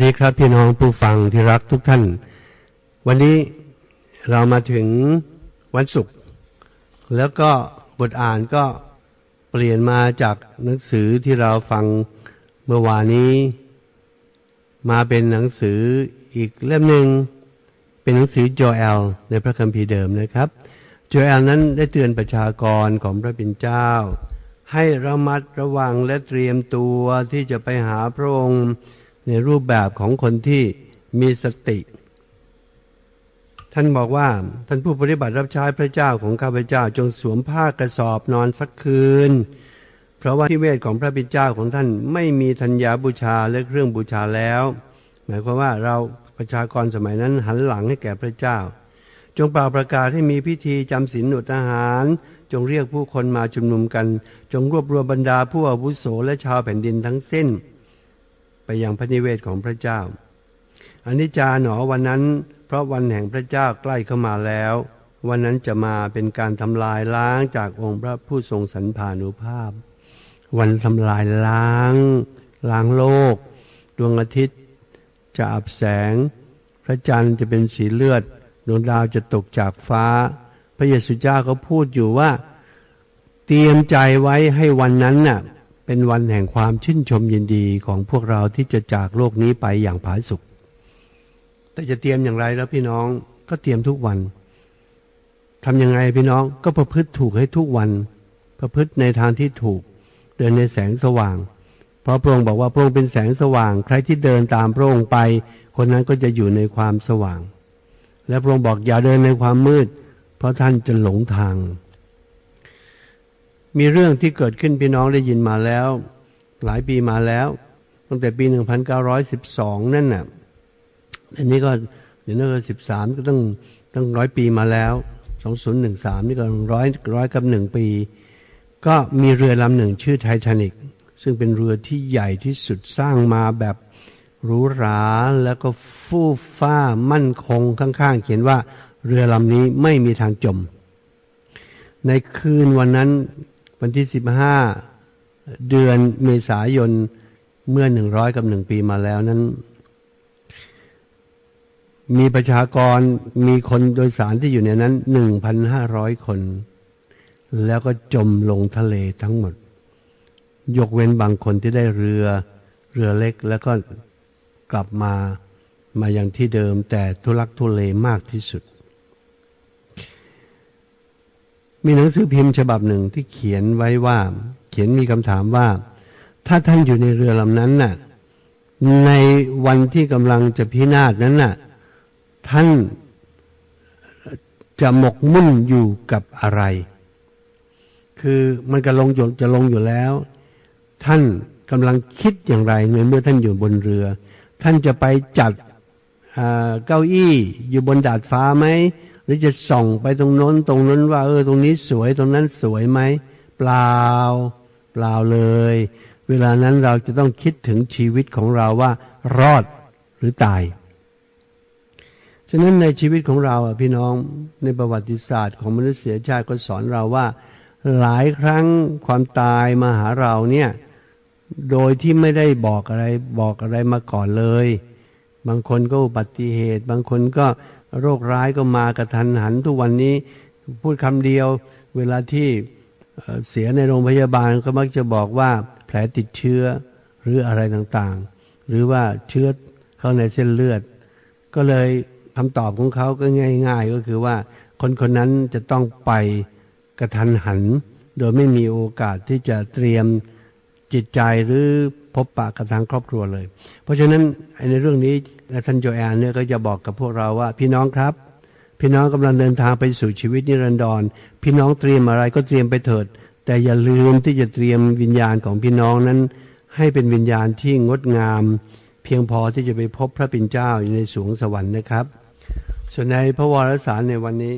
สดีครับพี่น้องผู้ฟังที่รักทุกท่าน วันนี้เรามาถึงวันศุกร์แล้วก็บทอ่านก็เปลี่ยนมาจากหนังสือที่เราฟังเมื่อวานนี้ มาเป็นหนังสืออีกเล่มหนึ่งเป็นหนังสือโจเอลในพระคัมภีร์เดิมนะครับโจเอลนั้นได้เตือนประชากรของพระเป็นเจ้า ให้ระมัดระวังและเตรียมตัวที่จะไปหาพระองค์ ในรูปแบบของคนที่มีสติ ท่านบอกว่าท่านผู้ปฏิบัติรับใช้พระเจ้าของข้าพเจ้าจงสวมผ้ากระสอบนอนสักคืน เพราะว่าที่เวทของพระบิดาของท่านไม่มีธัญญาบูชาและเครื่องบูชาแล้ว หมายความว่าเราประชากรสมัยนั้นหันหลังให้แก่พระเจ้า จงเป่าประกาศให้มีพิธีจำศีลอดอาหาร จงเรียกผู้คนมาชุมนุมกัน จงรวบรวมบรรดาผู้อาวุโสและชาวแผ่นดินทั้งสิ้น ไปยังพระนิเวศของพระเจ้าอันนี้จาหนอวันนั้น เพราะวันแห่งพระเจ้าใกล้เข้ามาแล้ว วันนั้นจะมาเป็นการทำลายล้างจากองค์พระผู้ทรงสรรพานุภาพ วันทำลายล้าง ล้างโลก ดวงอาทิตย์ จะอับแสง พระจันทร์จะเป็นสีเลือด ดวงดาวจะตกจากฟ้า พระเยซูเจ้าก็พูดอยู่ว่า เตรียมใจไว้ให้วันนั้นน่ะ เป็นวันแห่งความชื่นชมยินดีของพวกเราที่จะจากโลกนี้ไปอย่างผาสุกแต่จะเตรียมอย่างไรแล้วพี่น้องก็เตรียมทุกวันทำยังไงพี่น้องก็ประพฤติถูกให้ทุกวัน ประพฤติในทางที่ถูก เดินในแสงสว่าง เพราะพระองค์บอกว่าพระองค์เป็นแสงสว่าง ใครที่เดินตามพระองค์ไป คนนั้นก็จะอยู่ในความสว่าง และพระองค์บอกอย่าเดินในความมืด เพราะท่านจะหลงทาง มีเรื่องที่เกิดขึ้นพี่น้องได้ยินมาแล้ว หลายปีมาแล้ว ตั้งแต่ปี 1912 นั่นน่ะอันนี้ก็เดี๋ยวนี้ก็13 ก็ต้องต้องร้อยปีมาแล้ว 2013 นี่ก็ร้อยร้อยกับหนึ่งปี ก็มีเรือลำหนึ่งชื่อไททานิกซึ่งเป็นเรือที่ใหญ่ที่สุดสร้างมาแบบหรูหราแล้วก็ฟู่ฟ้ามั่นคงข้างๆ เขียนว่าเรือลำนี้ไม่มีทางจม ในคืนวันนั้น วันที่ 15 เดือนเมษายนเมื่อ 100 กับหนึ่งปีมาแล้วนั้น มีประชากรมีคนโดยสารที่อยู่ในนั้น 1,500 คน แล้วก็จมลงทะเลทั้งหมด ยกเว้นบางคนที่ได้เรือเรือเล็กแล้วก็กลับมามาอย่างที่เดิมแต่ทุลักทุเลมากที่สุด มีหนังสือพิมพ์ฉบับหนึ่งที่เขียนไว้ว่า เขียนมีคำถามว่า ถ้าท่านอยู่ในเรือลำนั้นน่ะ ในวันที่กำลังจะพินาศนั้นน่ะ ท่านจะหมกมุ่นอยู่กับอะไร คือมันก็ลงจะลงอยู่แล้ว ท่านกำลังคิดอย่างไรในเมื่อท่านอยู่บนเรือ ท่านจะไปจัดเก้าอี้อยู่บนดาดฟ้าไหม หรือจะส่องไปตรงโน้นตรงนั้นว่า เออตรงนี้สวยตรงนั้นสวยไหมเปล่า เปล่าเลย เวลานั้นเราจะต้องคิดถึงชีวิตของเราว่ารอดหรือตาย ฉะนั้นในชีวิตของเราพี่น้องในประวัติศาสตร์ของมนุษยชาติก็สอนเราว่า หลายครั้งความตายมาหาเราเนี่ยโดยที่ไม่ได้บอกอะไรบอกอะไรมาก่อนเลย บางคนก็อุบัติเหตุ บางคนก็ โรคร้ายก็มากระทันหันทุกวันนี้พูดคำเดียว เวลาที่เสียในโรงพยาบาลก็มักจะบอกว่าแผลติดเชื้อหรืออะไรต่างๆ หรือว่าเชื้อเข้าในเส้นเลือด ก็เลยคำตอบของเขาก็ง่าย ๆ ก็คือว่าคนคนนั้นจะต้องไปกระทันหัน โดยไม่มีโอกาสที่จะเตรียม จิตใจหรือพบปะกับทางครอบครัวเลย เพราะฉะนั้นในเรื่องนี้ท่านโจแอนเนี่ยก็จะบอกกับพวกเราว่าพี่น้องครับ พี่น้องกำลังเดินทางไปสู่ชีวิตนิรันดร พี่น้องเตรียมอะไรก็เตรียมไปเถิด แต่อย่าลืมที่จะเตรียมวิญญาณของพี่น้องนั้น ให้เป็นวิญญาณที่งดงาม เพียงพอที่จะไปพบพระปิ่นเจ้าอยู่ในสวงสวรรค์นะครับ ส่วนในพระวรสารในวันนี้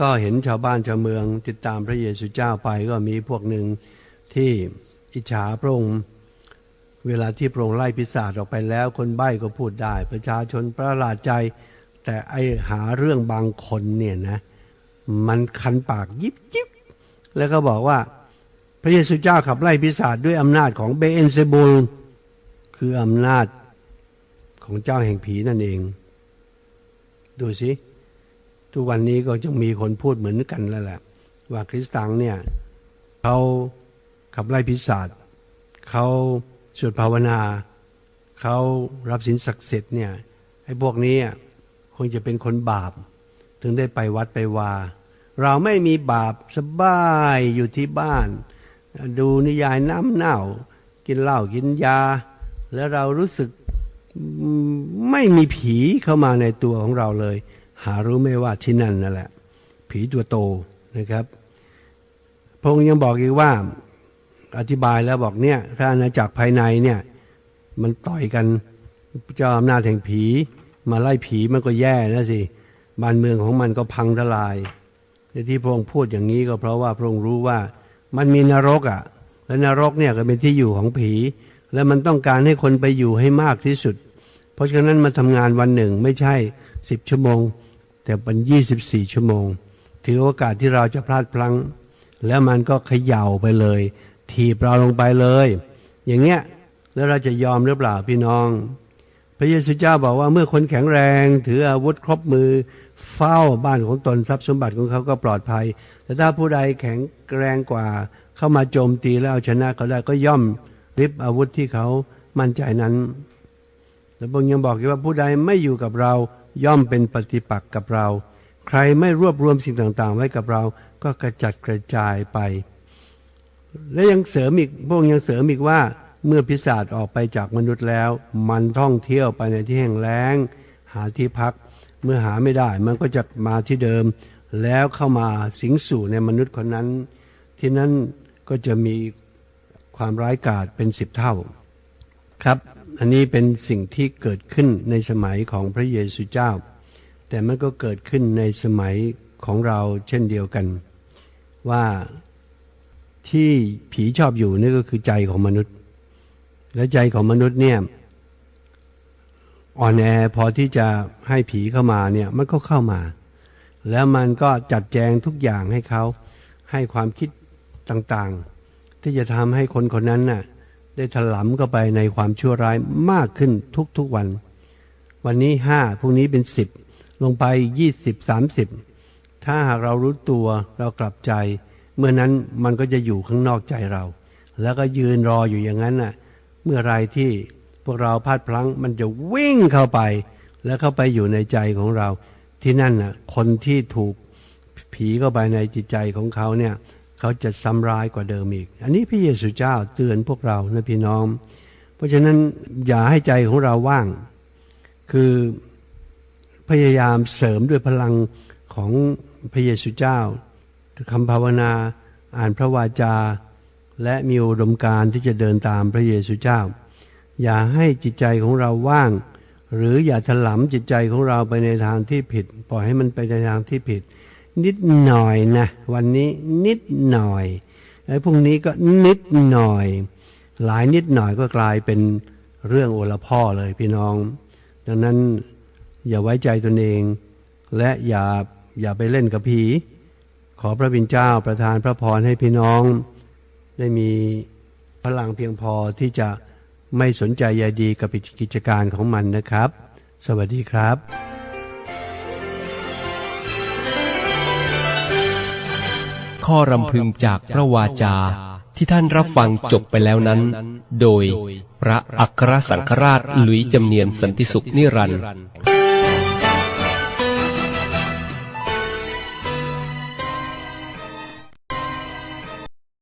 ก็เห็นชาวบ้านชาวเมืองติดตามพระเยซูเจ้าไปก็มีพวกหนึ่ง ที่อิจฉาพระองค์เวลาที่พระองค์ไล่พิศาจออกไปแล้วคนใบ้ก็พูดได้ ประชาชนประหลาดใจ แต่ไอหาเรื่องบางคนเนี่ยนะมันคันปากยิบยิบแล้วก็บอกว่า พระเยซูเจ้าขับไล่พิศาจด้วยอำนาจของเบเอนเซบูล คืออำนาจของเจ้าแห่งผีนั่นเอง ดูสิทุกวันนี้ก็จะมีคนพูดเหมือนกันแล้วแหละว่าคริสตังเนี่ยเขา ขับไล่พิศาจเขาสวดภาวนา เขารับสินศักดิ์สิทธิ์เนี่ยไอ้พวกนี้คงจะเป็นคนบาป ถึงได้ไปวัดไปวา เราไม่มีบาปสบายอยู่ที่บ้าน ดูนิยายน้ำเน่า กินเหล้ากินยา แล้วเรารู้สึกไม่มีผีเข้ามาในตัวของเราเลย หารู้ไหมว่าที่นั่นนั่นแหละ ผีตัวโตนะครับพระองค์ยังบอกอีกว่า อธิบายแล้วบอกเนี่ย ถ้าอาณาจักรภายในเนี่ย มันต่อยกันเจ้าอำนาจแห่งผี มาไล่ผีมันก็แย่นะสิบ้านเมืองของมันก็พังทลายที่พระองค์พูดอย่างนี้ก็เพราะว่าพระองค์รู้ว่ามันมีนรกอะ่ะ และนรกเนี่ยก็เป็นที่อยู่ของผี และมันต้องการให้คนไปอยู่ให้มากที่สุด เพราะฉะนั้นมาทำงานวันหนึ่งไม่ใช่สิบชั่วโมง แต่เป็นยี่สิบสี่ชั่วโมง ถือโอกาสที่เราจะพลาดพลั้ง แล้วมันก็เขย่าไปเลย ถีบเราลงไปเลย อย่างเงี้ยแล้วเราจะยอมหรือเปล่าพี่น้อง พระเยซูเจ้าบอกว่าเมื่อคนแข็งแรง ถืออาวุธครบมือ เฝ้าบ้านของตนทรัพย์สมบัติของเขาก็ปลอดภัย แต่ถ้าผู้ใดแข็งแรงกว่าเข้ามาโจมตีแล้วเอาชนะเขาได้ก็ย่อมริบอาวุธที่เขามั่นใจนั้น แล้วพระองค์ยังบอกอีกว่าผู้ใดไม่อยู่กับเราย่อมเป็นปฏิปักษ์กับเรา ใครไม่รวบรวมสิ่งต่างๆ ไว้กับเราก็กระจัดกระจายไป และยังเสริมอีกพระองค์ยังเสริมอีกว่า เมื่อพิศาจออกไปจากมนุษย์แล้ว มันท่องเที่ยวไปในที่แห้งแล้ง หาที่พัก เมื่อหาไม่ได้มันก็จะมาที่เดิม แล้วเข้ามาสิงสู่ในมนุษย์คนนั้น ที่นั้นก็จะมีความร้ายกาจเป็นสิบเท่าครับ อันนี้เป็นสิ่งที่เกิดขึ้นในสมัยของพระเยซูเจ้า แต่มันก็เกิดขึ้นในสมัยของเราเช่นเดียวกัน ว่า ที่ผีชอบอยู่นี่ก็คือใจของมนุษย์ และใจของมนุษย์เนี่ยอ่อนแอพอที่จะให้ผีเข้ามาเนี่ยมันก็เข้ามา แล้วมันก็จัดแจงทุกอย่างให้เขาให้ความคิดต่างๆ ที่จะทำให้คนคนนั้นน่ะได้ถลำเข้าไปในความชั่วร้ายมากขึ้นทุกๆวัน วันนี้ห้าพรุ่งนี้เป็นสิบลงไปยี่สิบสามสิบถ้าหากเรารู้ตัวเรากลับใจ เมื่อนั้นมันก็จะอยู่ข้างนอกใจเรา แล้วก็ยืนรออยู่อย่างนั้นน่ะ เมื่อไรที่พวกเราพลาดพลั้งมันจะวิ่งเข้าไป แล้วเข้าไปอยู่ในใจของเรา ที่นั่นน่ะ คนที่ถูกผีเข้าไปในจิตใจของเขาเนี่ย เขาจะซ้ำร้ายกว่าเดิมอีก อันนี้พระเยซูเจ้าเตือนพวกเรานะพี่น้อง เพราะฉะนั้นอย่าให้ใจของเราว่าง คือพยายามเสริมด้วยพลังของพระเยซูเจ้าคำภาวนา อ่านพระวาจา และมีอุดมการที่จะเดินตามพระเยซูเจ้า อย่าให้จิตใจของเราว่าง หรืออย่าถลำจิตใจของเราไปในทางที่ผิด ปล่อยให้มันไปในทางที่ผิด นิดหน่อยนะ วันนี้นิดหน่อยไอ้พรุ่งนี้ก็นิดหน่อย หลายนิดหน่อยก็กลายเป็นเรื่องโอละพ่อเลยพี่น้อง ดังนั้นอย่าไว้ใจตนเอง และอย่าอย่าไปเล่นกับผี ขอพระบิณเจ้าประทานพระพรให้พี่น้อง ได้มีพลังเพียงพอที่จะไม่สนใจใยดีกับกิจการของมันนะครับ สวัสดีครับข้อรำพึงจากพระวาจาที่ท่านรับฟังจบไปแล้วนั้น โดยพระอัครสังฆราชหลุยจำเนียนสันติสุขนิรันดร์